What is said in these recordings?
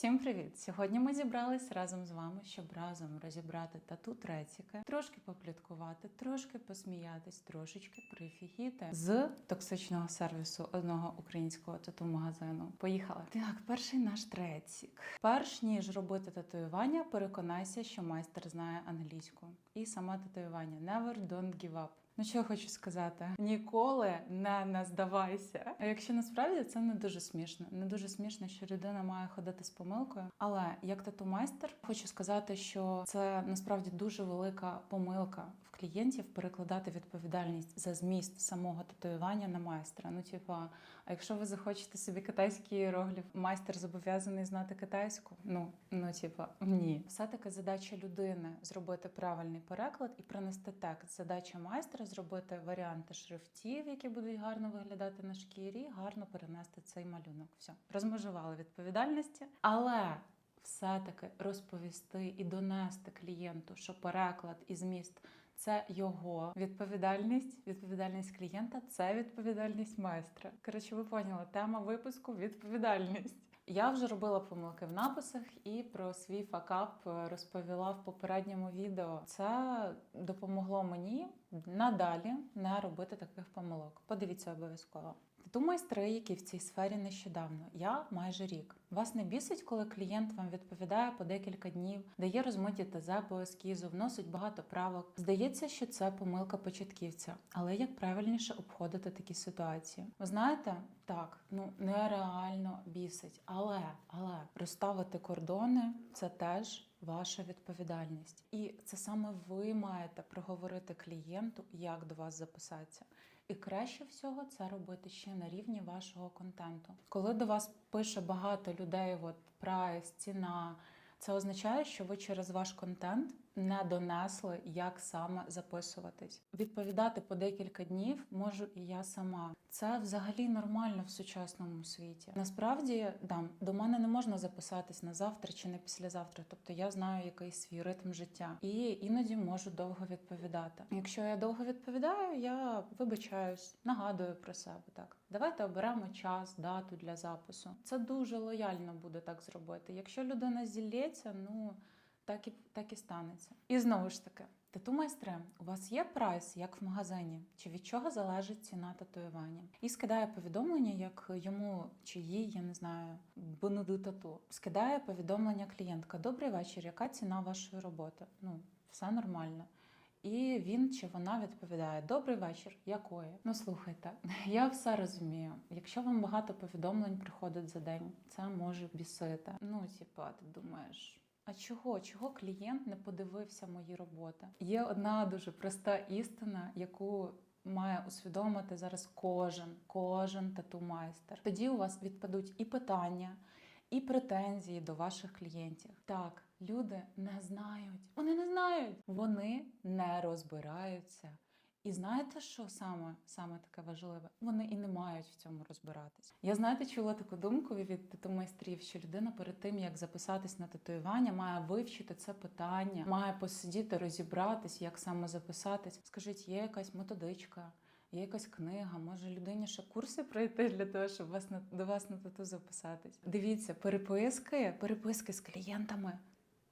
Всім привіт! Сьогодні ми зібрались разом з вами, щоб разом розібрати тату треціки, трошки попліткувати, трошки посміятись, трошечки прифігіти з токсичного сервісу одного українського тату-магазину. Поїхали. Так, перший наш трецік. Перш ніж робити татуювання, переконайся, що майстер знає англійську. І саме татуювання Never don't give up. Ну, що я хочу сказати? Ніколи не, не здавайся. А якщо насправді це не дуже смішно, не дуже смішно, що людина має ходити з помилкою. Але як тату-майстер, хочу сказати, що це насправді дуже велика помилка клієнтів перекладати відповідальність за зміст самого татуювання на майстра. Ну, типа, а якщо ви захочете собі китайський іерогліф, майстер зобов'язаний знати китайську? Ну, ну типа, ні. Все-таки задача людини зробити правильний переклад і принести текст. Задача майстра зробити варіанти шрифтів, які будуть гарно виглядати на шкірі, гарно перенести цей малюнок. Все, розмежували відповідальності, але. Все-таки розповісти і донести клієнту, що переклад і зміст це його відповідальність. Відповідальність клієнта це відповідальність майстра. Коротше, ви поняли, тема випуску відповідальність. Я вже робила помилки в написах і про свій факап розповіла в попередньому відео. Це допомогло мені надалі не робити таких помилок. Подивіться обов'язково. Тату майстри, які в цій сфері нещодавно, я майже рік. Вас не бісить, коли клієнт вам відповідає по декілька днів, дає розмиті ТЗ по ескізу, вносить багато правок. Здається, що це помилка початківця, але як правильніше обходити такі ситуації? Ви знаєте, так ну нереально бісить, але але розставити кордони це теж. Ваша відповідальність, і це саме ви маєте проговорити клієнту, як до вас записатися. І краще всього це робити ще на рівні вашого контенту. Коли до вас пише багато людей, от прайс, ціна, це означає, що ви через ваш контент не донесли, як саме записуватись. Відповідати по декілька днів можу і я сама. Це взагалі нормально в сучасному світі. Насправді, да, до мене не можна записатись на завтра чи на післязавтра. Тобто я знаю якийсь свій ритм життя, і іноді можу довго відповідати. Якщо я довго відповідаю, я вибачаюсь, нагадую про себе. Так, давайте оберемо час, дату для запису. Це дуже лояльно буде так зробити. Якщо людина зілється, ну так і так і станеться. І знову ж таки, тату майстре, у вас є прайс, як в магазині, чи від чого залежить ціна татуювання? І скидає повідомлення, як йому чи їй, я не знаю, бонуду тату. Скидає повідомлення клієнтка. Добрий вечір, яка ціна вашої роботи? Ну, все нормально. І він чи вона відповідає: Добрий вечір, якої? Ну слухайте, я все розумію. Якщо вам багато повідомлень приходить за день, це може бісити. Ну, типа, ти думаєш. А чого? Чого клієнт не подивився мої роботи? Є одна дуже проста істина, яку має усвідомити зараз кожен, кожен тату-майстер. Тоді у вас відпадуть і питання, і претензії до ваших клієнтів. Так, люди не знають. Вони не знають. Вони не розбираються. І знаєте, що саме саме таке важливе? Вони і не мають в цьому розбиратись. Я знаєте, чула таку думку від тату-майстрів, що людина перед тим як записатись на татуювання, має вивчити це питання, має посидіти, розібратись, як саме записатись. Скажіть, є якась методичка? Є якась книга, може людині ще курси пройти для того, щоб вас на до вас на тату записатись. Дивіться, переписки, переписки з клієнтами.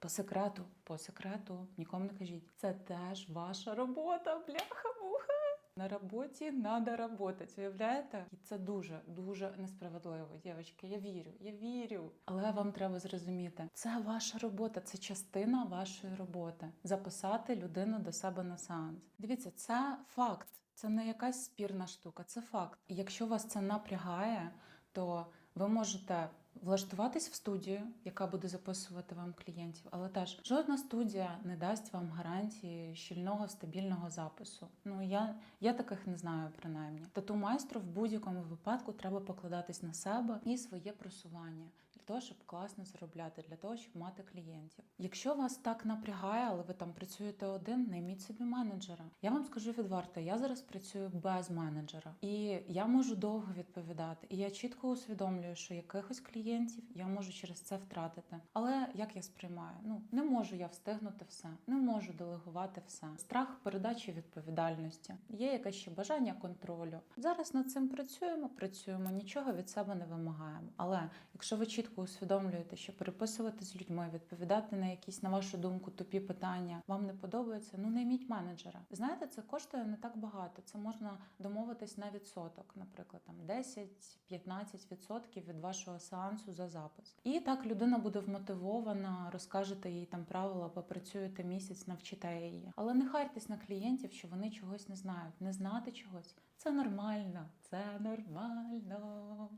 По секрету, по секрету, нікому не кажіть. Це теж ваша робота, бляха-муха. На роботі треба работати, уявляєте? І це дуже дуже несправедливо, дівчатки. Я вірю, я вірю. Але вам треба зрозуміти, це ваша робота, це частина вашої роботи. Записати людину до себе на сеанс. Дивіться, це факт. Це не якась спірна штука, це факт. І якщо вас це напрягає, то ви можете влаштуватись в студію, яка буде записувати вам клієнтів, але теж жодна студія не дасть вам гарантії щільного стабільного запису. Ну я, я таких не знаю, принаймні. Тату майстру в будь-якому випадку треба покладатись на себе і своє просування для того, щоб класно заробляти, для того, щоб мати клієнтів. Якщо вас так напрягає, але ви там працюєте один, найміть собі менеджера. Я вам скажу відверто, я зараз працюю без менеджера, і я можу довго відповідати. І я чітко усвідомлюю, що якихось клієнтів я можу через це втратити. Але як я сприймаю? Ну не можу я встигнути все, не можу делегувати все. Страх передачі відповідальності. Є якесь ще бажання контролю. Зараз над цим працюємо, працюємо, нічого від себе не вимагаємо. Але якщо ви чітко усвідомлюєте, що переписувати з людьми, відповідати на якісь, на вашу думку, тупі питання вам не подобається, ну найміть менеджера. Знаєте, це коштує не так багато. Це можна домовитись на відсоток, наприклад, там 10-15% від вашого сеансу за запис. І так людина буде вмотивована, розкажете їй там правила, попрацюєте місяць, навчите її. Але не хайтесь на клієнтів, що вони чогось не знають. Не знати чогось це нормально, це нормально.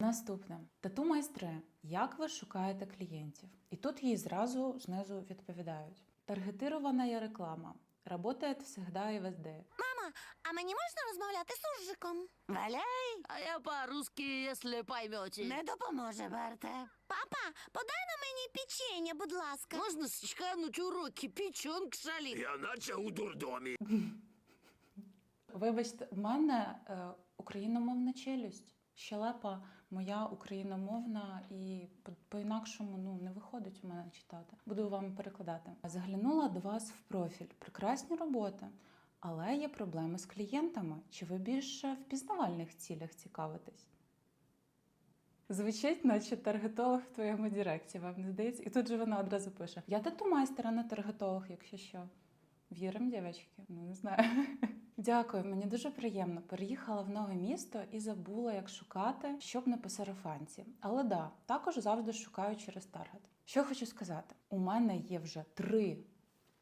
Наступне тату майстри. Як ви шукаєте клієнтів? І тут їй зразу знизу відповідають: таргетирована реклама. Работает всегда і везде. Мама, А мені можна розмовляти з суржиком? Валяй, А я по-русски, если поймете. не допоможе, Берте. Папа, подай на мені печення, будь ласка. Можно счкануть уроки, печенка шалит. Я наче у дурдомі. Вибачте, в мене е, україномовна челюсть. Щелепа моя україномовна і по- по-інакшому ну не виходить у мене читати. Буду вам перекладати. Заглянула до вас в профіль. Прекрасні роботи. Але є проблеми з клієнтами. Чи ви більше в пізнавальних цілях цікавитесь? Звучить, наче таргетолог в твоєму директі, вам не здається? І тут же вона одразу пише: Я тату-майстер, а не таргетолог, якщо що. Вірим, дівчатки? Ну не знаю. Дякую, мені дуже приємно. Переїхала в нове місто і забула, як шукати, щоб не по сарафанці. Але да, також завжди шукаю через таргет. Що хочу сказати: у мене є вже три,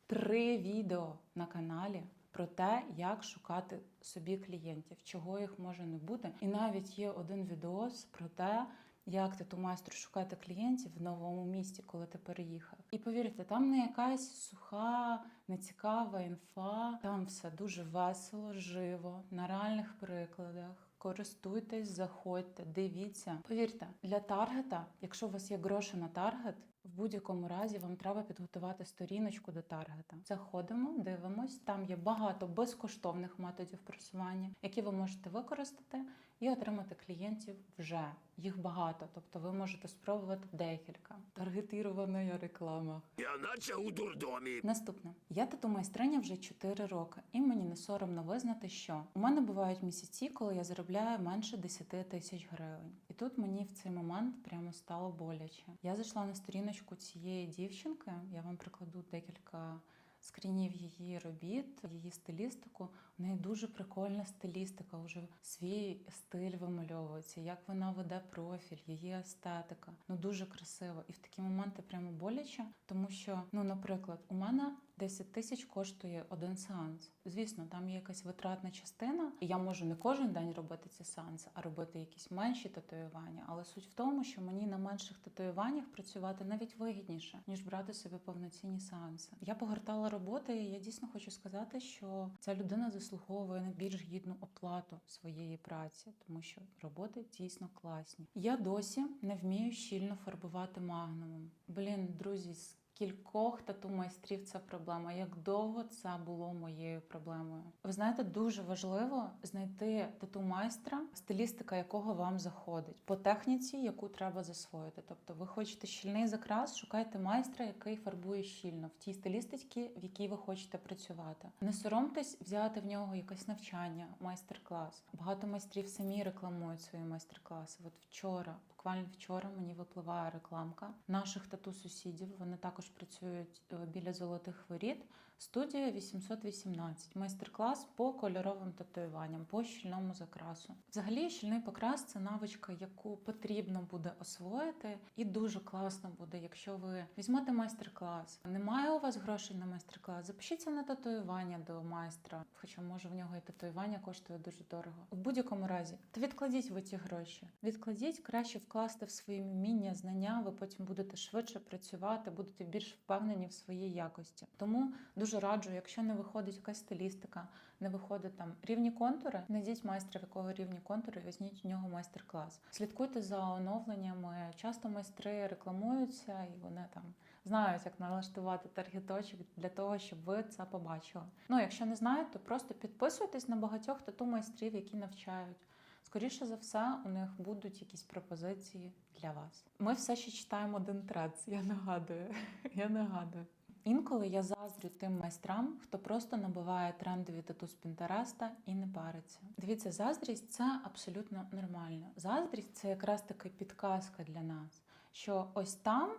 три відео на каналі. Про те, як шукати собі клієнтів, чого їх може не бути. І навіть є один відос про те, як ти ту майстру шукати клієнтів в новому місті, коли ти переїхав. І повірте, там не якась суха, нецікава інфа. Там все дуже весело, живо, на реальних прикладах. Користуйтесь, заходьте, дивіться. Повірте, для таргета, якщо у вас є гроші на таргет, в будь-якому разі вам треба підготувати сторіночку до таргета. Заходимо, дивимось. Там є багато безкоштовних методів просування, які ви можете використати і отримати клієнтів вже. Їх багато, тобто ви можете спробувати декілька. Таргетирована реклама. Я наче у дурдомі. Наступне. Я тату майстриня вже 4 роки, і мені не соромно визнати, що у мене бувають місяці, коли я заробляю менше 10 тисяч гривень. І тут мені в цей момент прямо стало боляче. Я зайшла на сторіночку цієї дівчинки. Я вам прикладу декілька. Скрінів її робіт, її стилістику. У неї дуже прикольна стилістика, вже свій стиль вимальовується, як вона веде профіль, її естетика. Ну дуже красиво. І в такі моменти прямо боляче, тому що, ну, наприклад, у мене 10 тисяч коштує один сеанс. Звісно, там є якась витратна частина, я можу не кожен день робити ці сеанси, а робити якісь менші татуювання. Але суть в тому, що мені на менших татуюваннях працювати навіть вигідніше, ніж брати собі повноцінні сеанси. Я погортала роботи, і я дійсно хочу сказати, що ця людина заслуговує на більш гідну оплату своєї праці, тому що роботи дійсно класні. Я досі не вмію щільно фарбувати магнумом. Блін, друзі, кількох тату майстрів це проблема. Як довго це було моєю проблемою? Ви знаєте, дуже важливо знайти тату майстра, стилістика якого вам заходить по техніці, яку треба засвоїти. Тобто, ви хочете щільний закрас, шукайте майстра, який фарбує щільно в тій стилістиці, в якій ви хочете працювати. Не соромтесь взяти в нього якесь навчання, майстер-клас. Багато майстрів самі рекламують свої майстер-класи. От вчора. Буквально вчора мені випливає рекламка наших тату сусідів. Вони також працюють е, біля золотих воріт. Студія 818. Майстер-клас по кольоровим татуюванням, по щільному закрасу. Взагалі, щільний покрас це навичка, яку потрібно буде освоїти, і дуже класно буде, якщо ви візьмете майстер-клас. Немає у вас грошей на майстер-клас. Запишіться на татуювання до майстра, хоча може в нього і татуювання коштує дуже дорого. В будь-якому разі, то відкладіть ви ці гроші. Відкладіть краще вкласти в свої вміння, знання. Ви потім будете швидше працювати, будете більш впевнені в своїй якості. Тому дуже раджу, якщо не виходить якась стилістика, не виходить там рівні контури, знайдіть майстра, в якого рівні контури, і візьміть у нього майстер-клас. Слідкуйте за оновленнями. Часто майстри рекламуються і вони там знають, як налаштувати таргеточок для того, щоб ви це побачили. Ну, якщо не знаєте, то просто підписуйтесь на багатьох тату майстрів, які навчають. скоріше за все, у них будуть якісь пропозиції для вас. Ми все ще читаємо один трец, я нагадую. Я нагадую. Інколи я заздрю тим майстрам, хто просто набиває трендові тату з Пінтереста і не париться. Дивіться, заздрість це абсолютно нормально. Заздрість це якраз таки підказка для нас, що ось там.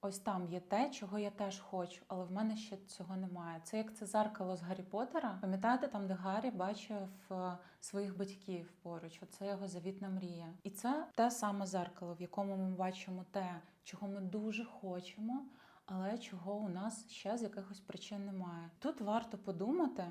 Ось там є те, чого я теж хочу, але в мене ще цього немає. Це як це зеркало з Гаррі Поттера. Пам'ятаєте, там, де Гаррі бачив е, своїх батьків поруч, оце його завітна мрія. І це те саме зеркало, в якому ми бачимо те, чого ми дуже хочемо, але чого у нас ще з якихось причин немає. Тут варто подумати.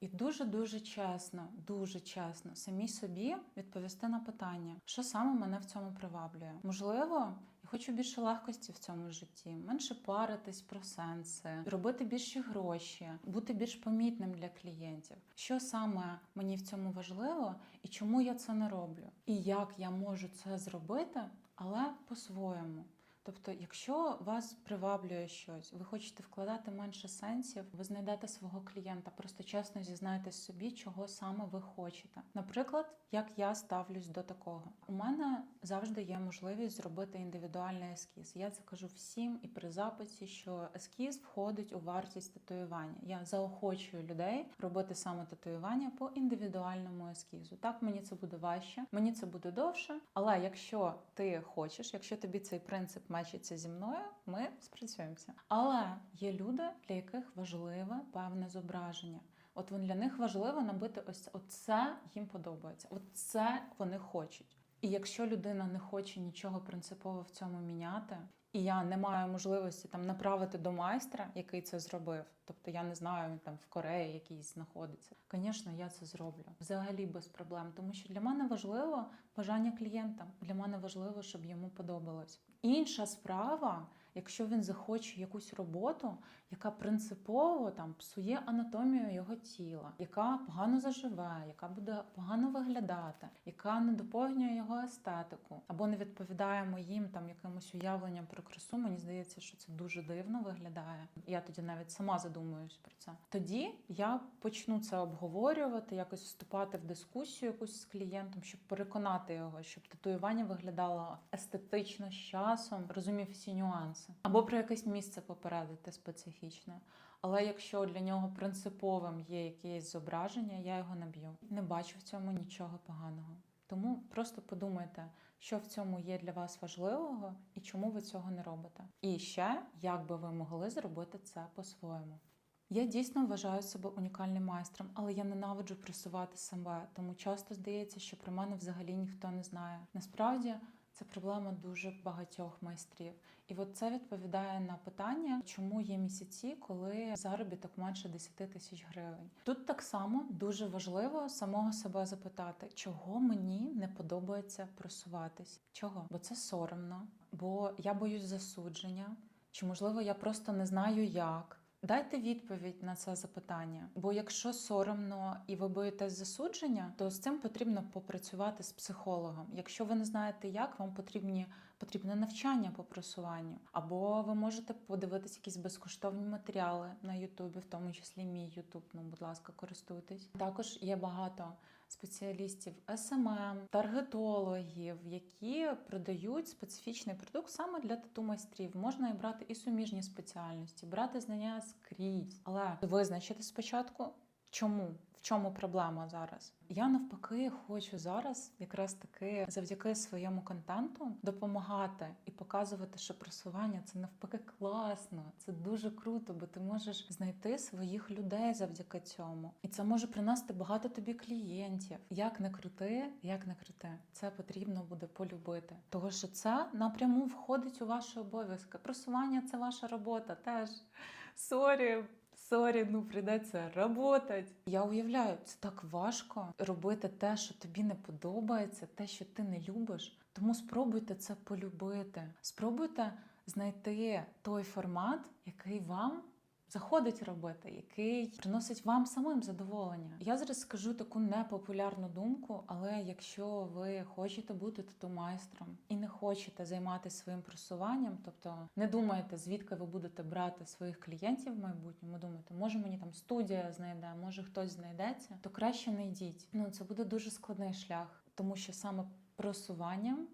І дуже дуже чесно, дуже чесно самі собі відповісти на питання, що саме мене в цьому приваблює. Можливо, я хочу більше легкості в цьому житті, менше паритись про сенси, робити більші гроші, бути більш помітним для клієнтів. Що саме мені в цьому важливо і чому я це не роблю? І як я можу це зробити, але по-своєму. Тобто, якщо вас приваблює щось, ви хочете вкладати менше сенсів, ви знайдете свого клієнта, просто чесно зізнаєтесь собі, чого саме ви хочете. Наприклад, як я ставлюсь до такого, у мене завжди є можливість зробити індивідуальний ескіз. Я це кажу всім і при записі, що ескіз входить у вартість татуювання. Я заохочую людей робити саме татуювання по індивідуальному ескізу. Так мені це буде важче, мені це буде довше. Але якщо ти хочеш, якщо тобі цей принцип мечиться зі мною, ми спрацюємося. Але є люди, для яких важливе певне зображення. От для них важливо набити ось це. Їм подобається. Оце вони хочуть. І якщо людина не хоче нічого принципово в цьому міняти, і я не маю можливості там направити до майстра, який це зробив. Тобто я не знаю, він там в Кореї якийсь знаходиться. Звісно, я це зроблю взагалі без проблем, тому що для мене важливо бажання клієнта. Для мене важливо, щоб йому подобалось. Інша справа, якщо він захоче якусь роботу, яка принципово там псує анатомію його тіла, яка погано заживе, яка буде погано виглядати, яка не доповнює його естетику, або не відповідає моїм там якимось уявленням про красу. Мені здається, що це дуже дивно виглядає. Я тоді навіть сама задумуюсь про це. Тоді я почну це обговорювати, якось вступати в дискусію якусь з клієнтом, щоб переконати його, щоб татуювання виглядало естетично з часом, розумів всі нюанси, або про якесь місце попередити специфічне. Але якщо для нього принциповим є якесь зображення, я його наб'ю. Не бачу в цьому нічого поганого. Тому просто подумайте, що в цьому є для вас важливого і чому ви цього не робите. І ще як би ви могли зробити це по-своєму. Я дійсно вважаю себе унікальним майстром, але я ненавиджу пресувати себе, тому часто здається, що про мене взагалі ніхто не знає. Насправді це проблема дуже багатьох майстрів. І от це відповідає на питання, чому є місяці, коли заробіток менше 10 тисяч гривень. Тут так само дуже важливо самого себе запитати, чого мені не подобається просуватись. Чого? Бо це соромно, бо я боюсь засудження, чи можливо я просто не знаю як. Дайте відповідь на це запитання. Бо якщо соромно і ви боїтесь засудження, то з цим потрібно попрацювати з психологом. Якщо ви не знаєте, як вам потрібні потрібне навчання по просуванню, або ви можете подивитись якісь безкоштовні матеріали на Ютубі, в тому числі мій Ютуб. Ну, будь ласка, користуйтесь. Також є багато спеціалістів СММ, таргетологів, які продають специфічний продукт саме для тату майстрів. Можна і брати і суміжні спеціальності, брати знання скрізь, але визначити спочатку, чому. В чому проблема зараз? Я навпаки хочу зараз, якраз таки завдяки своєму контенту, допомагати і показувати, що просування це навпаки класно, це дуже круто, бо ти можеш знайти своїх людей завдяки цьому, і це може принести багато тобі клієнтів. Як не крути, як не крути, це потрібно буде полюбити, того що це напряму входить у ваші обов'язки. Просування це ваша робота теж. Сорі, Сорі, ну прийдеться работать. Я уявляю, це так важко робити те, що тобі не подобається, те, що ти не любиш. Тому спробуйте це полюбити. Спробуйте знайти той формат, який вам заходить робити, який приносить вам самим задоволення. Я зараз скажу таку непопулярну думку, але якщо ви хочете бути тату-майстром і не хочете займатися своїм просуванням, тобто не думаєте, звідки ви будете брати своїх клієнтів в майбутньому, думаєте, може мені там студія знайде, може хтось знайдеться, то краще не йдіть. Ну це буде дуже складний шлях. тому що саме просуванням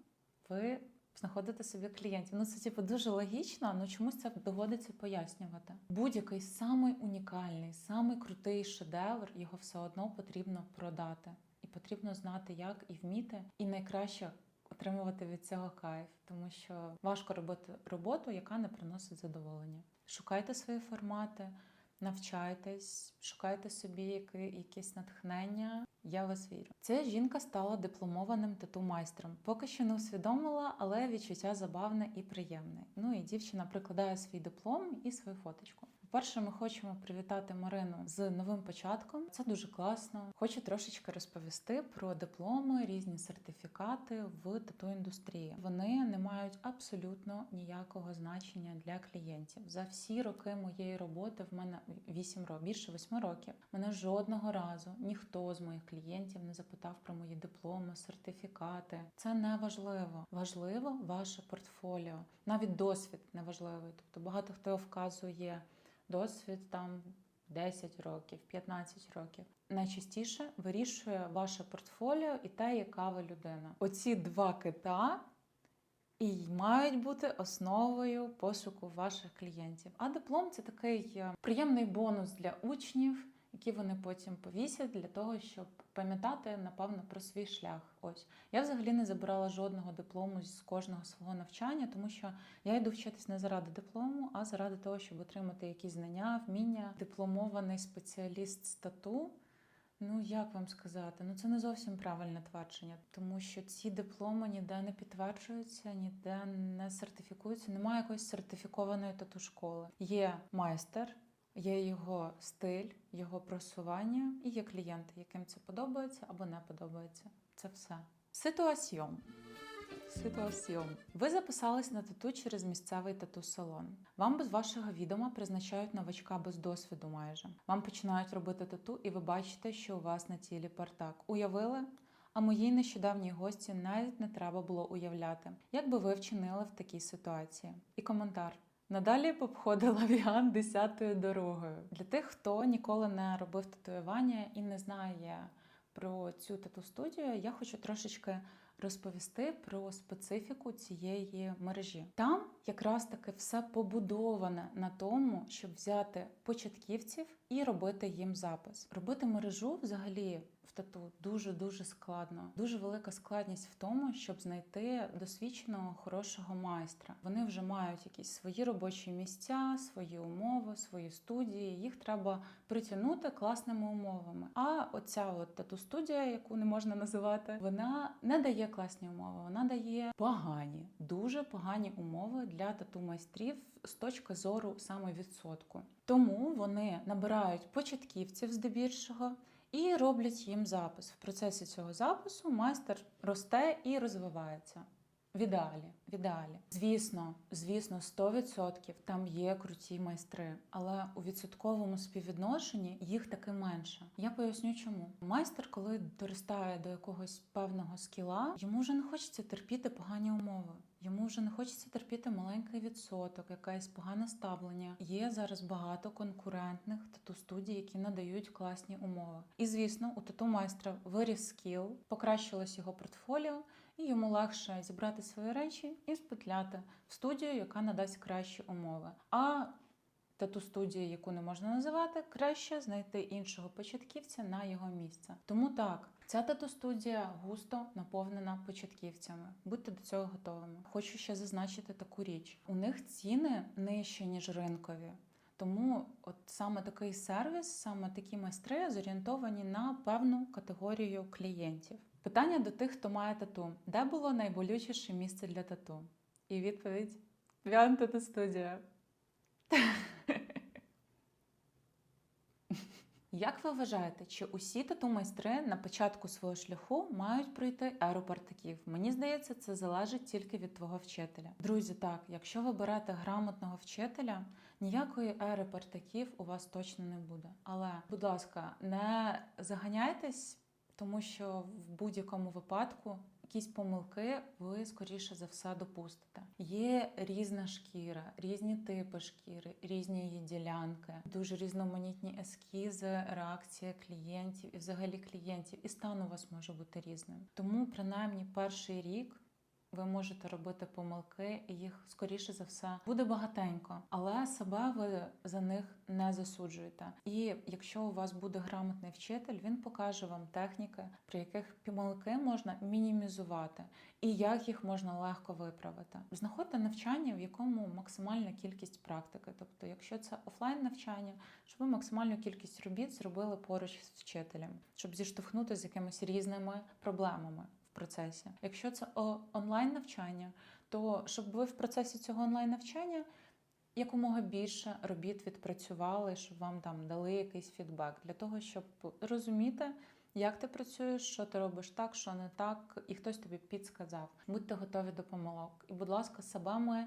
ви знаходите собі клієнтів. Ну це типу дуже логічно, але чомусь це доводиться пояснювати. Будь-який самий унікальний, самий крутий шедевр його все одно потрібно продати. І потрібно знати, як і вміти, і найкраще отримувати від цього кайф, тому що важко робити роботу, яка не приносить задоволення. Шукайте свої формати, навчайтесь, шукайте собі якесь натхнення. Я вас вірю. Ця жінка стала дипломованим тату-майстром. Поки що не усвідомила, але відчуття забавне і приємне. Ну і дівчина прикладає свій диплом і свою фоточку. По-перше, ми хочемо привітати Марину з новим початком. Це дуже класно. Хочу трошечки розповісти про дипломи, різні сертифікати в тату індустрії. Вони не мають абсолютно ніякого значення для клієнтів. За всі роки моєї роботи в мене 8 років, більше 8 років. Мене жодного разу ніхто з моїх клієнтів не запитав про мої дипломи, сертифікати. Це не важливо. Важливо ваше портфоліо. Навіть досвід не важливий. Тобто багато хто вказує досвід там 10 років, 15 років. Найчастіше вирішує ваше портфоліо і те, яка ви людина. Оці два кита і мають бути основою пошуку ваших клієнтів. А диплом це такий е, приємний бонус для учнів, які вони потім повісять для того, щоб пам'ятати, напевно, про свій шлях. Ось я взагалі не забирала жодного диплому з кожного свого навчання, тому що я йду вчитись не заради диплому, а заради того, щоб отримати якісь знання, вміння. Дипломований спеціаліст з тату. Ну, як вам сказати? Ну це не зовсім правильне твердження, тому що ці дипломи ніде не підтверджуються, ніде не сертифікуються. Немає якоїсь сертифікованої тату школи. Є майстер, є його стиль, його просування і є клієнти, яким це подобається або не подобається. Це все. Ситуаціон. Ситуаціон. Ви записались на тату через місцевий тату-салон. Вам без вашого відома призначають новачка без досвіду майже. Вам починають робити тату, і ви бачите, що у вас на тілі партак. Уявили? А моїй нещодавній гості навіть не треба було уявляти, як би ви вчинили в такій ситуації. І коментар. Надалі б обходила віан десятою дорогою. Для тих, хто ніколи не робив татуювання і не знає про цю тату студію, я хочу трошечки розповісти про специфіку цієї мережі. Там якраз таки все побудоване на тому, щоб взяти початківців і робити їм запис. Робити мережу взагалі в тату дуже дуже складно. Дуже велика складність в тому, щоб знайти досвідченого хорошого майстра. Вони вже мають якісь свої робочі місця, свої умови, свої студії. Їх треба притягнути класними умовами. А оця от тату студія, яку не можна називати, вона не дає класні умови. Вона дає погані, дуже погані умови для тату майстрів з точки зору саме відсотку. Тому вони набирають початківців здебільшого. І роблять їм запис. В процесі цього запису майстер росте і розвивається. В ідеалі, в ідеалі. Звісно, звісно, 100% там є круті майстри, але у відсотковому співвідношенні їх таки менше. Я поясню, чому майстер, коли доростає до якогось певного скіла, йому вже не хочеться терпіти погані умови. Йому вже не хочеться терпіти маленький відсоток, якесь погане ставлення. Є зараз багато конкурентних тату студій, які надають класні умови. І звісно, у тату майстра виріс скіл, покращилось його портфоліо, і йому легше зібрати свої речі і спетляти в студію, яка надасть кращі умови. А тату студії, яку не можна називати, краще знайти іншого початківця на його місце. Тому так. Ця тату-студія густо наповнена початківцями. Будьте до цього готовими. Хочу ще зазначити таку річ: у них ціни нижчі ніж ринкові. Тому от саме такий сервіс, саме такі майстри зорієнтовані на певну категорію клієнтів. Питання до тих, хто має тату: де було найболючіше місце для тату? І відповідь: Віан тату студія. Як ви вважаєте, чи усі тату-майстри на початку свого шляху мають пройти еру? Мені здається, це залежить тільки від твого вчителя. Друзі, так, якщо ви берете грамотного вчителя, ніякої ери у вас точно не буде. Але, будь ласка, не заганяйтесь тому що в будь-якому випадку якісь помилки ви скоріше за все допустите. Є різна шкіра, різні типи шкіри, різні її ділянки, дуже різноманітні ескізи, реакція клієнтів і взагалі клієнтів, і стан у вас може бути різним. Тому принаймні перший рік. Ви можете робити помилки, і їх скоріше за все буде багатенько, але себе ви за них не засуджуєте. І якщо у вас буде грамотний вчитель, він покаже вам техніки, при яких помилки можна мінімізувати, і як їх можна легко виправити. Знаходьте навчання, в якому максимальна кількість практики. Тобто, якщо це офлайн навчання, щоб ви максимальну кількість робіт зробили поруч з вчителем, щоб зіштовхнути з якимись різними проблемами процесі. Якщо це онлайн навчання, то щоб ви в процесі цього онлайн навчання якомога більше робіт відпрацювали, щоб вам там дали якийсь фідбек для того, щоб розуміти. Як ти працюєш, що ти робиш так, що не так, і хтось тобі підсказав. Будьте готові до помилок. І, будь ласка, себе ми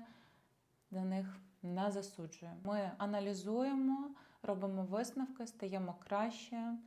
за них не засуджуємо. Ми аналізуємо, робимо висновки, стаємо краще,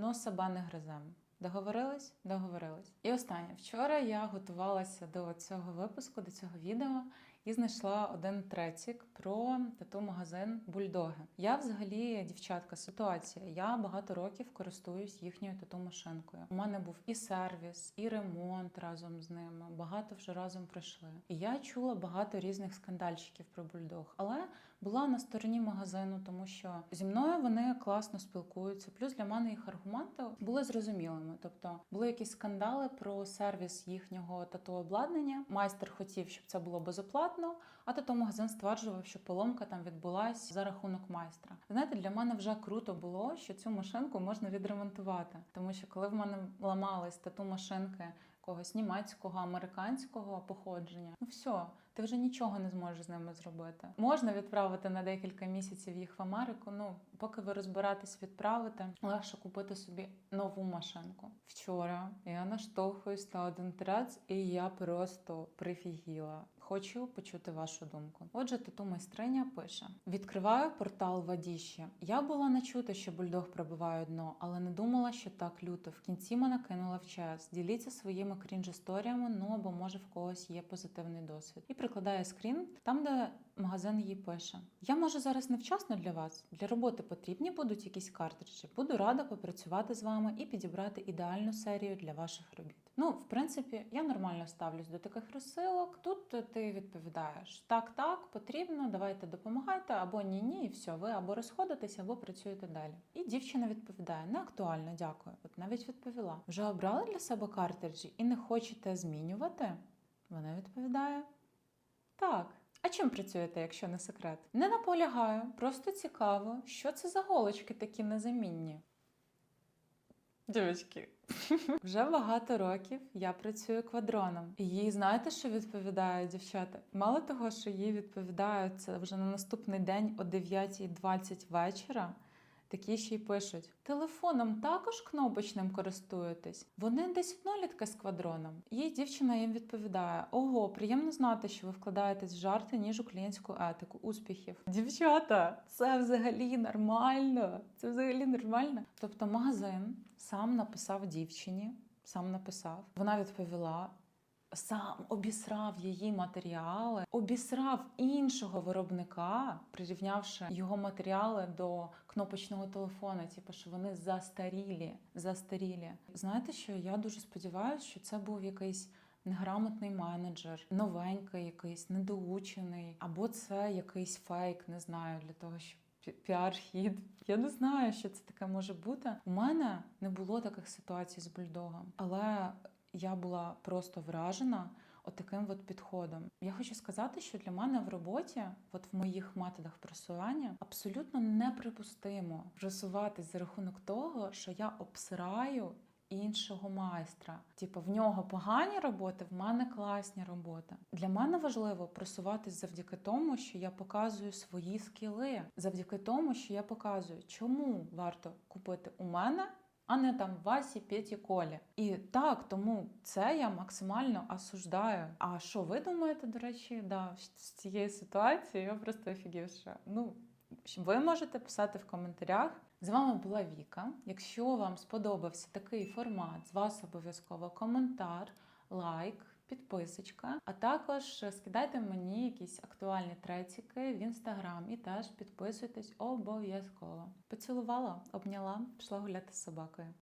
но себе не гриземо. Договорились? Договорились. І останнє. Вчора я готувалася до цього випуску, до цього відео, і знайшла один трецік про тату-магазин Бульдоги. Я взагалі, дівчатка, ситуація. Я багато років користуюсь їхньою тату-машинкою. У мене був і сервіс, і ремонт разом з ними. Багато вже разом пройшли. І я чула багато різних скандальчиків про бульдог, але була на стороні магазину, тому що зі мною вони класно спілкуються. Плюс для мене їх аргументи були зрозумілими. Тобто були якісь скандали про сервіс їхнього тату-обладнання. Майстер хотів, щоб це було безоплатно, а тату-магазин стверджував, що поломка там відбулась за рахунок майстра. Знаєте, для мене вже круто було, що цю машинку можна відремонтувати, тому що коли в мене ламались тату-машинки якогось німецького, американського походження, ну все, ти вже нічого не зможеш з ними зробити. Можна відправити на декілька місяців їх в Америку. Ну поки ви розбиратись відправити, легше купити собі нову машинку. Вчора я наштовхуюсь на один трец, і я просто прифігіла. Хочу почути вашу думку. Отже, тату майстриня пише: відкриваю портал Вадіші. Я була не чути, що бульдог пробиває дно, але не думала, що так люто. В кінці мене кинула в час. Діліться своїми крінж історіями, ну або може в когось є позитивний досвід. І прикладає скрін там, де магазин їй пише: Я може зараз невчасно для вас. Для роботи потрібні будуть якісь картриджі. Буду рада попрацювати з вами і підібрати ідеальну серію для ваших робіт. Ну, в принципі, я нормально ставлюсь до таких розсилок. Тут ти відповідаєш: так, так, потрібно, давайте допомагайте, або ні, ні, і все, ви або розходитесь, або працюєте далі. І дівчина відповідає: не актуально, дякую. От навіть відповіла: вже обрали для себе картриджі і не хочете змінювати? Вона відповідає: так. А чим працюєте, якщо не секрет? Не наполягаю, просто цікаво, що це за голочки такі незамінні. Дівчатки, вже багато років я працюю квадроном. І їй знаєте, що відповідають дівчата? Мало того, що їй відповідають це вже на наступний день о 9.20 вечора. Такі ще й пишуть: телефоном також кнопочним користуєтесь. Вони десь однолітки з квадроном. Її дівчина їм відповідає: Ого, приємно знати, що ви вкладаєтесь в жарти, ніж у клієнтську етику. Успіхів. Дівчата, це взагалі нормально. Це взагалі нормально. Тобто, магазин сам написав дівчині, сам написав. Вона відповіла. Сам обісрав її матеріали, обісрав іншого виробника, прирівнявши його матеріали до кнопочного телефона, типу, що вони застарілі. застарілі. Знаєте, що я дуже сподіваюся, що це був якийсь неграмотний менеджер, новенький, якийсь недоучений, або це якийсь фейк, не знаю, для того, щоб пі- піар-хід. Я не знаю, що це таке може бути. У мене не було таких ситуацій з бульдогом, але я була просто вражена отаким от підходом. Я хочу сказати, що для мене в роботі, от в моїх методах просування, абсолютно неприпустимо просуватись за рахунок того, що я обсираю іншого майстра. Типу, в нього погані роботи, в мене класні роботи. Для мене важливо просуватись завдяки тому, що я показую свої скіли, завдяки тому, що я показую, чому варто купити у мене а не там Васі, Петі, Колі. І так, тому це я максимально осуждаю. А що ви думаєте, до речі, да, з цієї ситуації? Я просто офігівша. Ну, ви можете писати в коментарях. З вами була Віка. Якщо вам сподобався такий формат, з вас обов'язково коментар, лайк, підписочка. А також скидайте мені якісь актуальні трецики в інстаграм і теж підписуйтесь обов'язково. Поцілувала, обняла, пішла гуляти з собакою.